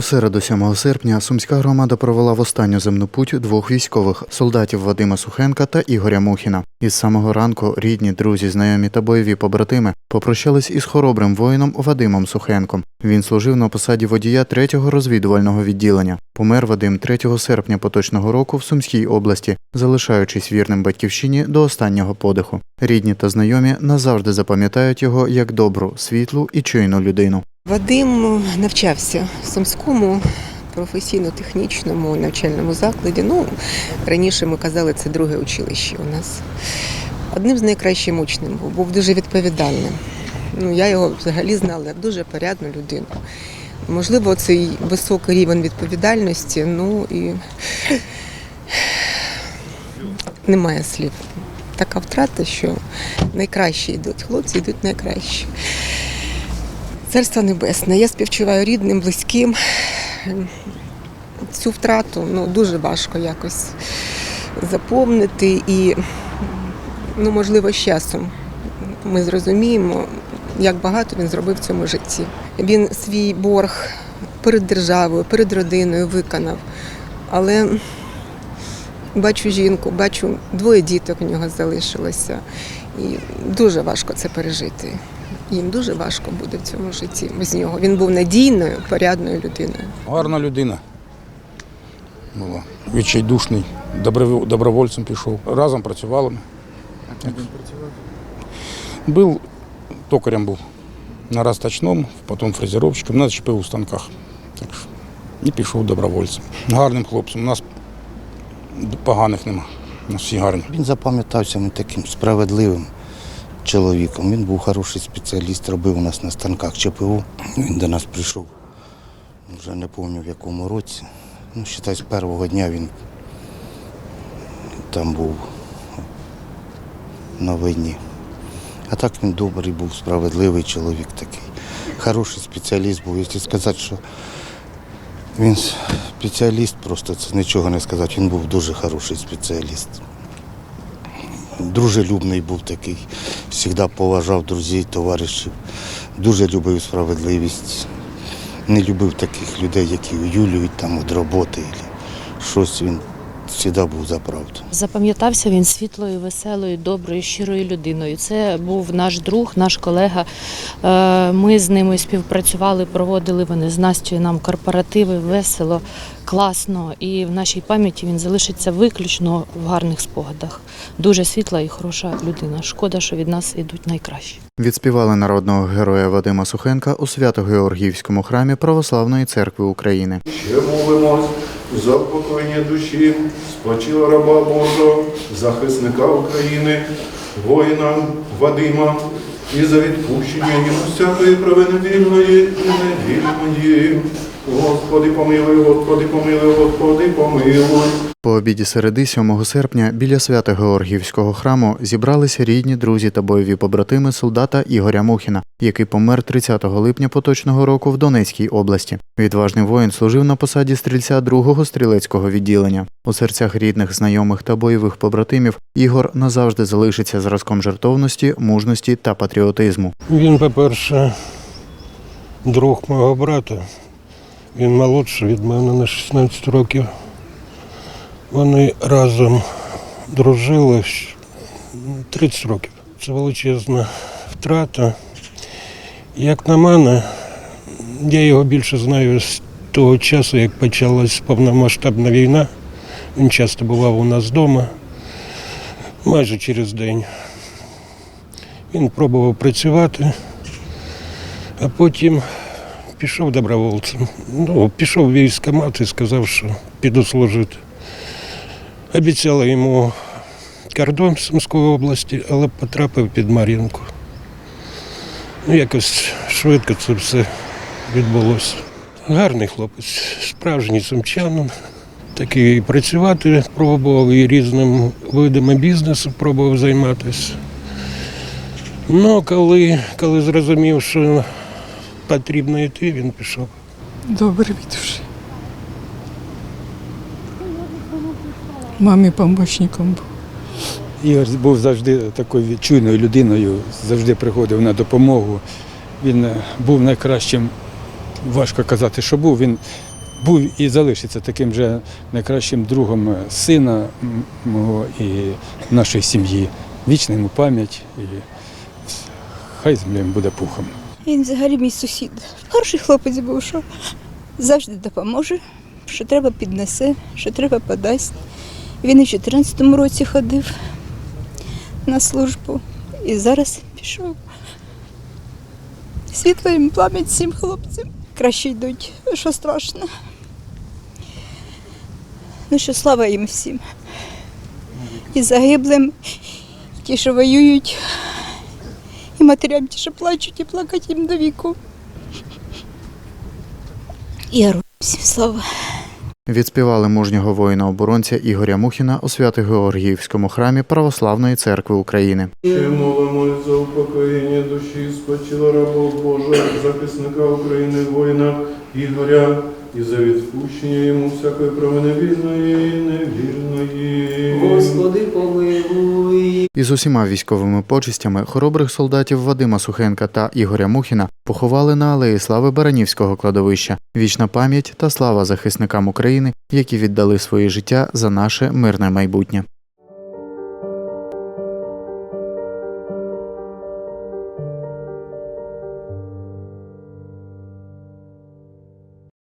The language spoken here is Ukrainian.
У середу 7 серпня Сумська громада провела в останню земну путь двох військових солдатів Вадима Сухенка та Ігоря Мухіна. Із самого ранку рідні, друзі, знайомі та бойові побратими попрощались із хоробрим воїном Вадимом Сухенком. Він служив на посаді водія 3-го розвідувального відділення. Помер Вадим 3 серпня поточного року в Сумській області, залишаючись вірним батьківщині до останнього подиху. Рідні та знайомі назавжди запам'ятають його як добру, світлу і чуйну людину. Вадим навчався в Сумському професійно-технічному навчальному закладі. Ну, раніше ми казали, це друге училище у нас. Одним з найкращим учнем був, був дуже відповідальним. Ну, я його взагалі знала як дуже порядну людину. Можливо, цей високий рівень відповідальності, ну і немає слів. Така втрата, що найкращі йдуть, хлопці йдуть найкращі. Царство небесне. Я співчуваю рідним, близьким. Цю втрату ну, дуже важко якось заповнити і, ну, можливо, з часом ми зрозуміємо, як багато він зробив в цьому житті. Він свій борг перед державою, перед родиною виконав. Але бачу жінку, бачу двоє діток у нього залишилося. І дуже важко це пережити. Їм дуже важко буде в цьому житті без нього. Він був надійною, порядною людиною. Гарна людина була. Відчайдушний, добровольцем пішов. Разом працювали. ми. Був токарем був на розточному, потім фрезеровщиком, на ЧП у станках. Так що і пішов добровольцем. Гарним хлопцем. У нас поганих нема. У всі гарні. Він запам'ятався мені таким справедливим чоловіком. Він був хороший спеціаліст, робив у нас на станках ЧПУ. Він до нас прийшов, вже не пам'ятаю в якому році. Ну, считай, з першого дня він там був на війні. А так він добрий був, справедливий чоловік такий. Хороший спеціаліст був. Якщо сказати, що він спеціаліст, просто це нічого не сказати. Він був дуже хороший спеціаліст дружелюбний був такий, завжди поважав друзів, товаришів, дуже любив справедливість. Не любив таких людей, які уюлюють там від роботи. Щось він завжди був за правду. Запам'ятався він світлою, веселою, доброю, щирою людиною. Це був наш друг, наш колега. Е, Ми з ними співпрацювали, проводили вони з Настю нам корпоративи, весело, класно. І в нашій пам'яті він залишиться виключно в гарних спогадах. Дуже світла і хороша людина. Шкода, що від нас йдуть найкращі. Відспівали народного героя Вадима Сухенка у Свято-Георгіївському храмі Православної церкви України. Ще молимось за упокоєння душі, спочила раба Божого, захисника України, воїна Вадима і за відпущення йому всякої провини вільної і невільної. Господи помилуй, Господи помилуй, Господи помилуй. По обіді середи 7 серпня біля Свято-Георгіївського храму зібралися рідні, друзі та бойові побратими солдата Ігоря Мухіна, який помер 30 липня поточного року в Донецькій області. Відважний воїн служив на посаді стрільця 2-го стрілецького відділення. У серцях рідних, знайомих та бойових побратимів Ігор назавжди залишиться зразком жертовності, мужності та патріотизму. Він, по-перше, друг мого брата. Він молодший від мене на 16 років. Вони разом дружили 30 років. Це величезна втрата. Як на мене, я його більше знаю з того часу, як почалась повномасштабна війна. Він часто бував у нас вдома, майже через день. Він пробував працювати, а потім пішов добровольцем. Ну, пішов в військкомат і сказав, що піду служити. Обіцяли йому кордон Сумської області, але потрапив під Мар'їнку. Ну, якось швидко це все відбулося. Гарний хлопець, справжній сумчанин. Такий працювати пробував, і різним видами бізнесу пробував займатися. Ну, коли, коли зрозумів, що потрібно йти, він пішов. Добре від. Мамі помічником був. Ігор був завжди такою відчуйною людиною, завжди приходив на допомогу. Він е, був найкращим важко казати, що був. Він був і залишиться таким же найкращим другом сина мого і нашої сім'ї. Вічна йому пам'ять і хай земля йому буде пухом. Він взагалі мій сусід. Хороший хлопець був, що завжди допоможе, що треба піднесе, що треба подасть. Він і в 2014 році ходив на службу і зараз пішов. Світло їм пам'ять всім хлопцям. Краще йдуть, що страшно. Ну що слава їм всім. І загиблим, і ті, що воюють, і матерям ті, що плачуть, і плакати їм до віку. Героям всім слава. Відспівали мужнього воїна-оборонця Ігоря Мухіна у Свято-Георгіївському храмі Православної церкви України. Ще молимось за упокоєння душі спочила раба Божа, захисника України, воїна Ігоря, і за відпущення йому всякої провини вільної і невільної. Господи, помилуй. Із усіма військовими почистями хоробрих солдатів Вадима Сухенка та Ігоря Мухіна поховали на алеї слави Баранівського кладовища. Вічна пам'ять та слава захисникам України, які віддали своє життя за наше мирне майбутнє.